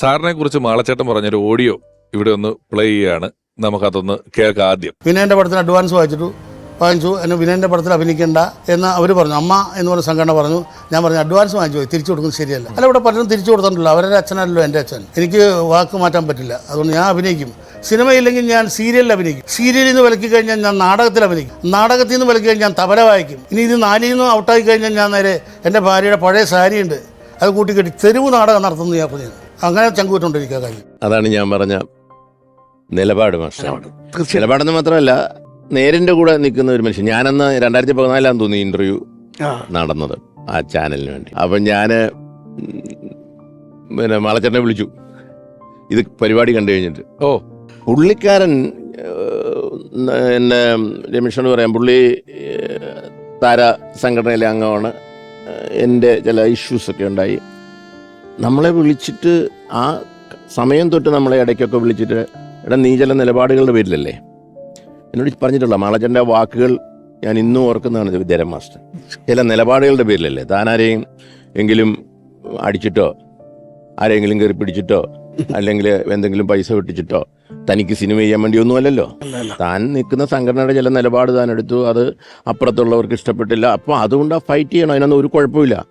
സാറിനെ കുറിച്ച് മാളച്ചേട്ടൻ പറഞ്ഞൊരു ഓഡിയോ ഇവിടെ ഒന്ന് പ്ലേ ചെയ്യാണ്. നമുക്കതൊന്ന് കേൾക്കാം ആദ്യം. വിനയന്റെ പടത്തിന് അഡ്വാൻസ് വാങ്ങിച്ചിട്ടു വാങ്ങിച്ചു. എന്നെ വിനയന്റെ പടത്തിൽ അഭിനയിക്കേണ്ട എന്ന് അവർ പറഞ്ഞു. അമ്മ എന്ന് പറഞ്ഞ സംഘടന പറഞ്ഞു. ഞാൻ പറഞ്ഞു അഡ്വാൻസ് വാങ്ങിച്ചു പോയി. തിരിച്ചു കൊടുക്കുന്നത് ശരിയല്ല. അല്ല ഇവിടെ പലരും തിരിച്ചു കൊടുത്തിട്ടുണ്ടല്ലോ. അവരുടെ അച്ഛനല്ലോ എന്റെ അച്ഛൻ. എനിക്ക് വാക്ക് മാറ്റാൻ പറ്റില്ല. അതുകൊണ്ട് ഞാൻ അഭിനയിക്കും. സിനിമയില്ലെങ്കിൽ ഞാൻ സീരിയലിൽ അഭിനയിക്കും. സീരിയലിൽ നിന്ന് വിലക്കി കഴിഞ്ഞാൽ ഞാൻ നാടകത്തിൽ അഭിനയിക്കും. നാടകത്തിൽ നിന്ന് വിലക്കി കഴിഞ്ഞാൽ ഞാൻ തബല വായിക്കും. ഇനി ഇത് നാലിൽ നിന്ന് ഔട്ടായി കഴിഞ്ഞാൽ ഞാൻ നേരെ എന്റെ ഭാര്യയുടെ പഴയ സാരിയുണ്ട്. അത് കൂട്ടിക്കെട്ടി തെരുവ് നാടകം നടത്തുന്നു ഞാൻ പറഞ്ഞു. അങ്ങനെ ചങ്കൂറ്റുകൊണ്ടിരിക്കുക കാര്യം. അതാണ് ഞാൻ പറഞ്ഞ നിലപാട് മാസ്റ്റർ നിലപാടെന്ന് മാത്രമല്ല നേരിന്റെ കൂടെ നിൽക്കുന്ന ഒരു മനുഷ്യൻ. ഞാനന്ന് രണ്ടായിരത്തി പതിനാലാന്ന് തോന്നി ഇന്റർവ്യൂ നടന്നത് ആ ചാനലിന് വേണ്ടി. അപ്പം ഞാൻ പിന്നെ മാളച്ചേട്ടനെ വിളിച്ചു. ഇത് പരിപാടി കണ്ടു കഴിഞ്ഞിട്ട്. ഓ. പുള്ളിക്കാരൻ എന്നെ രമേശനോട് പറയാം പുള്ളി താര സംഘടനയിലെ അംഗമാണ്. എന്റെ ചില ഇഷ്യൂസൊക്കെ ഉണ്ടായി. നമ്മളെ വിളിച്ചിട്ട് ആ സമയം തൊട്ട് നമ്മളെ ഇടയ്ക്കൊക്കെ വിളിച്ചിട്ട് എടാ നീ ചില നിലപാടുകളുടെ പേരിലല്ലേ? എന്നോട് പറഞ്ഞിട്ടുള്ള മാളജന്റെ വാക്കുകൾ ഞാൻ ഇന്നും ഓർക്കുന്നതാണ് വിദ്യാരം മാസ്റ്റർ. ചില നിലപാടുകളുടെ പേരിലല്ലേ? താനാരെയും എങ്കിലും അടിച്ചിട്ടോ ആരെങ്കിലും കയറി പിടിച്ചിട്ടോ അല്ലെങ്കിൽ എന്തെങ്കിലും പൈസ വെട്ടിച്ചിട്ടോ തനിക്ക് സിനിമ ചെയ്യാൻ വേണ്ടി ഒന്നുമല്ലല്ലോ താൻ നിൽക്കുന്ന സംഘടനയുടെ ചില നിലപാട് താൻ എടുത്തു. അത് അപ്പുറത്തുള്ളവർക്ക് ഇഷ്ടപ്പെട്ടില്ല. അപ്പോൾ അതുകൊണ്ട് ആ ഫൈറ്റ് ചെയ്യണം. അതിനൊന്നും ഒരു കുഴപ്പമില്ല